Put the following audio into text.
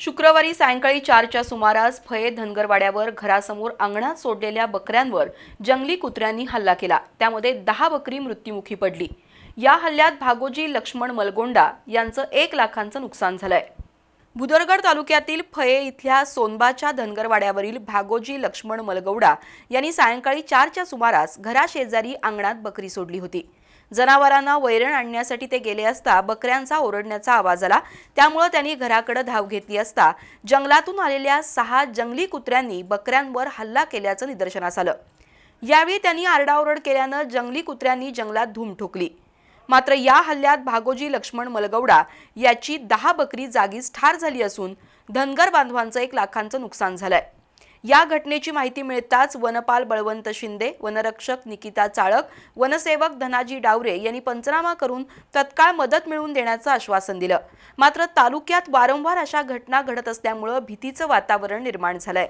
शुक्रवारी सायंकाळी चारच्या सुमारास फये धनगरवाड्यावर घरासमोर अंगणात सोडलेल्या बकऱ्यांवर जंगली कुत्र्यांनी हल्ला केला. त्यामध्ये दहा बकरी मृत्युमुखी पडली. या हल्ल्यात भागोजी लक्ष्मण मलगोंडा यांचं एक लाखांचं नुकसान झालंय. भुदरगड तालुक्यातील फये इथल्या सोनबाच्या धनगरवाड्यावरील भागोजी लक्ष्मण मलगौडा यांनी सायंकाळी चारच्या सुमारास घराशेजारी अंगणात बकरी सोडली होती. जनावरांना वैरण आणण्यासाठी ते गेले असता बकऱ्यांचा ओरडण्याचा आवाज आला. त्यामुळे त्यांनी घराकडे धाव घेतली असता जंगलातून आलेल्या सहा जंगली कुत्र्यांनी बकऱ्यांवर हल्ला केल्याचं निदर्शनास आलं. यावेळी त्यांनी आरडाओरड केल्यानं जंगली कुत्र्यांनी जंगलात धूम ठोकली. मात्र या हल्ल्यात भागोजी लक्ष्मण मलगौडा याची दहा बकरी जागीच ठार झाली असून धनगर बांधवांचं एक लाखांचं नुकसान झालंय. या घटनेची माहिती मिळताच वनपाल बळवंत शिंदे वनरक्षक निकिता चाळक वनसेवक धनाजी डावरे यांनी पंचनामा करून तत्काळ मदत मिळवून देण्याचं आश्वासन दिलं. मात्र तालुक्यात वारंवार अशा घटना घडत असल्यामुळं भीतीचं वातावरण निर्माण झालंय.